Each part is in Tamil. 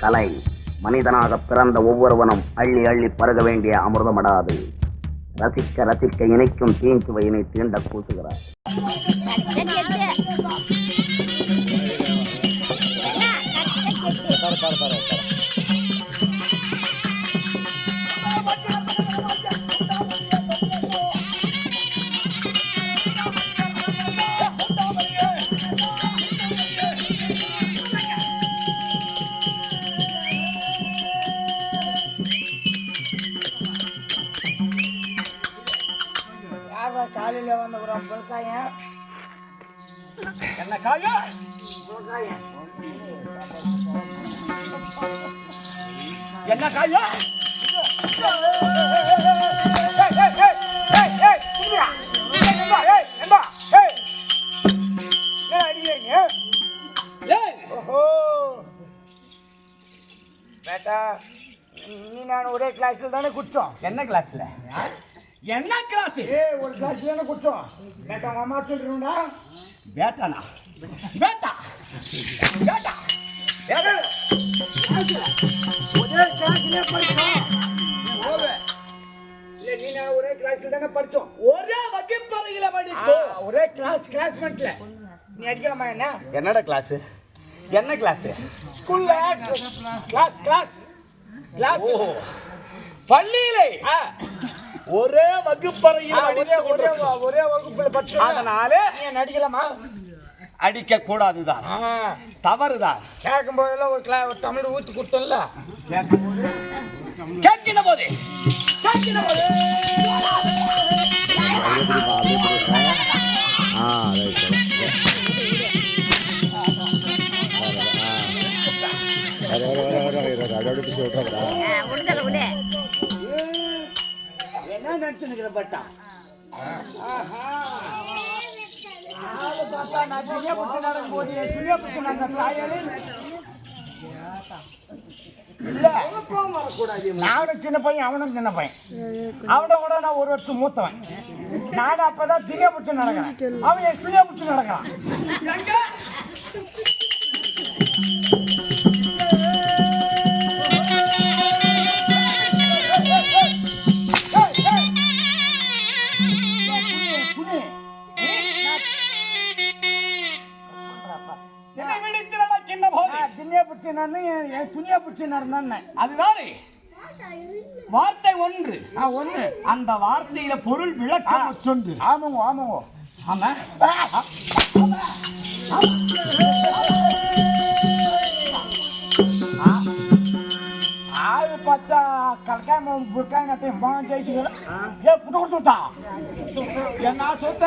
கலை மனிதனாக பிறந்த ஒவ்வொருவனும் அள்ளி அள்ளி பருக வேண்டிய அமிர்தமடாது ரசிக்க ரசிக்க இணைக்கும் தீஞ்சுவையினை தீண்ட கூசுகிறார். பாரு பாரு பாரு. என்ன காயம் என்ன காயம் நீ நான் ஒரே கிளாஸ்ல தானே குடிச்சோம். என்ன கிளாஸ்ல என்ன கிளாஸ் ஏ ஒரு கிளாஸ்ல தானே உங்க அம்மா சொல்லிடுண்டா பேட்டானா பேட்டா பேட்டா ஒரே கிளாஸ்ல படிச்சோம். இல்ல நீ நான் ஒரே கிளாஸ்ல தானே படிச்சோம். ஒரே வகுப்பறையில ஆ, படித்தோம் ஒரே கிளாஸ் கிளாஸ்மெண்ட்ல நீ அடிக்கலாமா என்ன? என்னடா கிளாஸ் என்ன கிளாஸ் ஸ்கூல்ல கிளாஸ் கிளாஸ் கிளாஸ் பள்ளியிலே? ஒரே வகுப்பறையில் ஒரே வகுப்புல அதனால நடிக்கலாமா அடிக்க கூடாதுதான் தவறுதான் கேட்கும் போதெல்லாம் ஒரு கிளா ஒரு தமிழ் ஊத்தி கொடுத்தோம்ல கேட்கிற போது கேட்கிற போது ஆ ரைட் உடுதல பட்டா. ஆளு நான் துணியா பிடிச்சி நடக்கும் போது என் துணியா நடந்த தாயாலே நானும் சின்ன பையன் அவனும் சின்ன பையன். அவனை கூட நான் ஒரு வருஷம் மூத்தவன். நானும் அப்பதான் துணியா பிடிச்சி நடக்கிறேன். அவன் என் துணியா நடக்கிறான். பிடிச்சி நடந்து என் துணியா பிடிச்சி நடந்தான்னு அதுதானே வார்த்தை ஒன்று ஒண்ணு அந்த வார்த்தையில பொருள் விளக்கம் மற்றொன்று ஆமாங்க ஆமாங்க ஆமா ஆளு பார்த்தா கலக்காம புர்க்காங்க நட்டையும் பாவம் ஜெயிச்சுக்கிறேன் ஏ புட்டு கொடுத்துட்டா என்ன சொத்த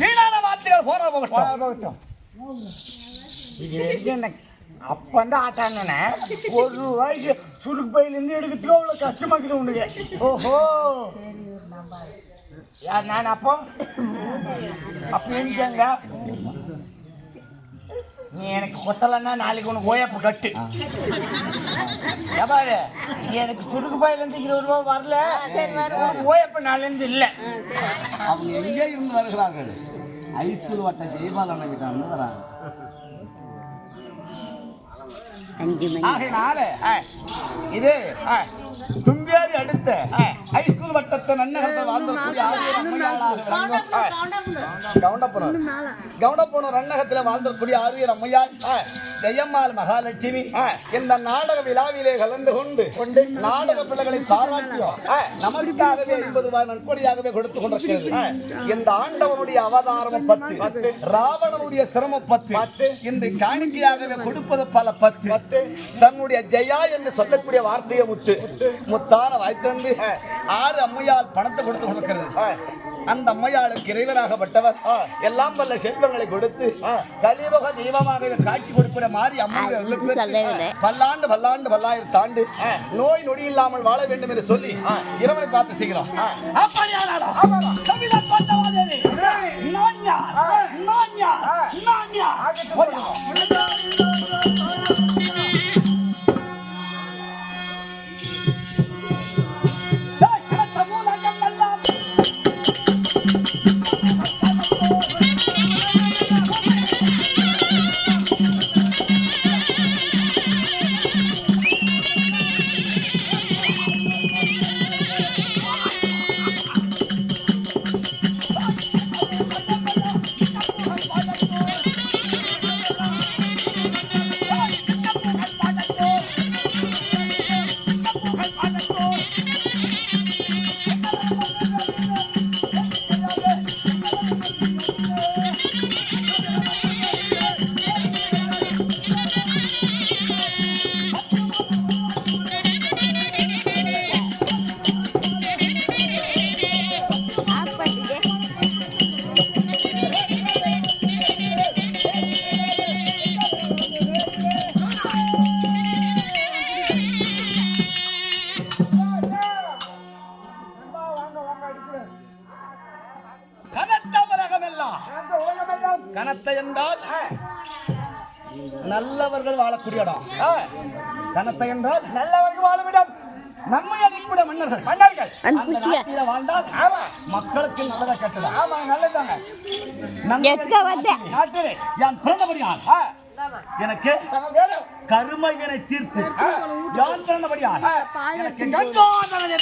வீணான வார்த்தைகள் போற போகட்டும். இது எனக்கு அப்ப வந்து ஆட்டானே ஒரு ரூபாய்க்கு சுருக்கு பையிலேருந்து எடுக்கிறதுக்கு அவ்வளோ கஷ்டமாக்குது உனக்கு. ஓஹோ. யார் நான் அப்போ அப்போ நினைச்சாங்க நீ எனக்கு கொத்தலைன்னா நாளைக்கு உனக்கு ஓயப்பு கட்டு. ஏப்பாரு நீ எனக்கு சுருக்கு பையிலேருந்து இருபது ரூபா வரல. ஓயப்பு நாளிலேருந்து இல்லை. அவங்க எங்கே இருந்து வருகிறார்கள் ஹைஸ்கூல் வட்ட ஜெயபாலன் கிட்ட வராங்க. ஆகையினால இது தும்பியாரி அடுத்த ஹைஸ்கூல் வட்டத்தை ரன்னகத்தில் ஆரியர் அம்மையாள் ஜெயம்மாள் மகாலட்சுமி. இந்த நாடக விழாவிலே கலந்து கொண்டு நாடக பிள்ளைகளை பாராட்டியோ நமக்காகவே ஐம்பது ரூபாய் நன்கொடையாகவே கொடுத்து கொண்டிருக்கிறது. இந்த ஆண்டவனுடைய அவதாரம் பத்து. ராவணனுடைய சிரமம் பத்து. இன்று காணிக்கையாகவே கொடுப்பது பல பத்து. தன்னுடைய ஜெயா என்று சொல்லக்கூடிய வார்த்தையை முத்து. முத்தான வாய்த்திருந்து ஆறு அம்மையால் பணத்தை கொடுத்து கொடுக்கிறது. அந்த அம்மையாளுக்கு இறைவனாகப்பட்டவர். எல்லாம் வல்ல செல்வங்களை கொடுத்து கலியுக தெய்வமாக காட்சி கொடுக்கிற மாதிரி சொல்லவில்லை. பல்லாண்டு பல்லாண்டு பல்லாயிரம் தாண்டு நோய் நொடி இல்லாமல் வாழ வேண்டும் என்று சொல்லி இறைவனை பார்த்து செய்கிறோம் கோட்டவாதேவி, கனத்த என்றால் நல்லவர்கள் வாழக்கூடிய இடம் கனத்த என்றால் நல்லவர்கள் வாழுமிடம். நன்மை அளிக்கூட மன்னர்கள். மன்னர்கள். அந்த நாட்டில வாழ்ந்தால் மக்களுக்கு நல்லதா கெட்டதா? ஆமா நல்லதாங்க நாட்டிலே. யான் பிறந்தபடியால் எனக்கு கருமைகளை தீர்த்து. யான் பிறந்தபடியால் எனக்கு கங்கா கங்காதரன்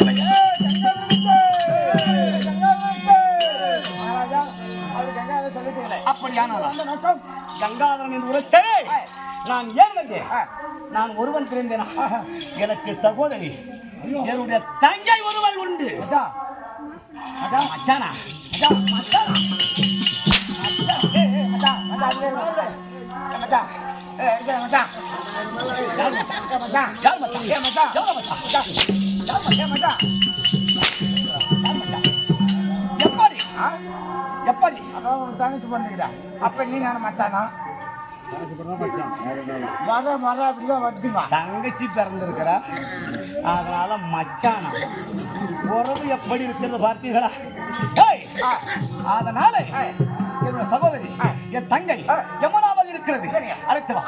நோக்கம் கங்காதரன் என்று உரைத்தே நான் ஏன் வந்தேன் நான் ஒருவன் பிறந்தேனா எனக்கு சகோதரி என்னுடைய தங்கை ஒருவள் உண்டு அதான் அதான் மச்சானா அதான் மச்சான் மச்சான், மச்சான், மச்சான். மச்சான். மச்சான்? மச்சான். மச்சான்? மச்சான். மச்சான்? மச்சான். எப்படி அதான் உன் தங்கச்சி அப்ப நீ நான் மச்சானா? மத மத அப்படிதான் வந்துங்க தங்கச்சி பிறந்திருக்கிறா. அதனால மச்சானா. உறவு எப்படி இருக்கிறது பார்த்தீங்களா ஏய், அதனால என்னோட சகோதரி என் தங்கை எம்மனாவது இருக்கிறது. அழைத்து வா.